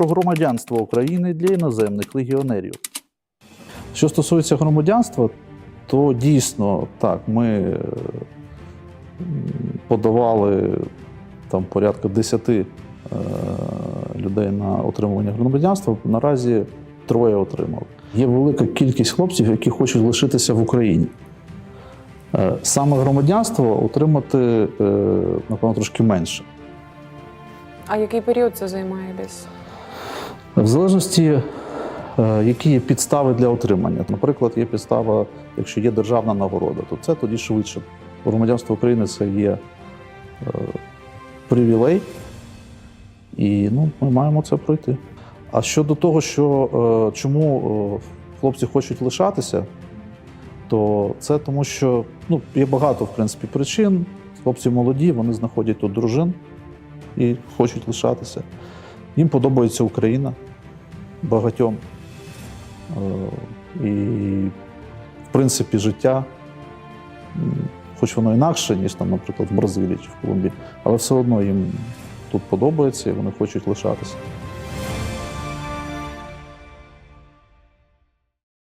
про громадянство України для іноземних легіонерів. Що стосується громадянства, то дійсно так, ми е, подавали там порядка 10 е, людей на отримування громадянства. Наразі троє отримали. Є велика кількість хлопців, які хочуть лишитися в Україні. Е, Саме громадянство отримати, напевно, трошки менше. А який період це займає десь? В залежності, е, які є підстави для отримання. Наприклад, є підстава, якщо є державна нагорода, то це тоді швидше. Громадянство України це є е, привілей, і ну, ми маємо це пройти. А щодо того, що е, чому хлопці хочуть лишатися, то це тому, що ну, є багато в принципі причин. Хлопці молоді, вони знаходять тут дружин і хочуть лишатися. Їм подобається Україна багатьом. Е, І, в принципі, життя, хоч воно інакше, ніж там, наприклад, в Бразилії чи в Колумбії, але все одно їм тут подобається і вони хочуть лишатися.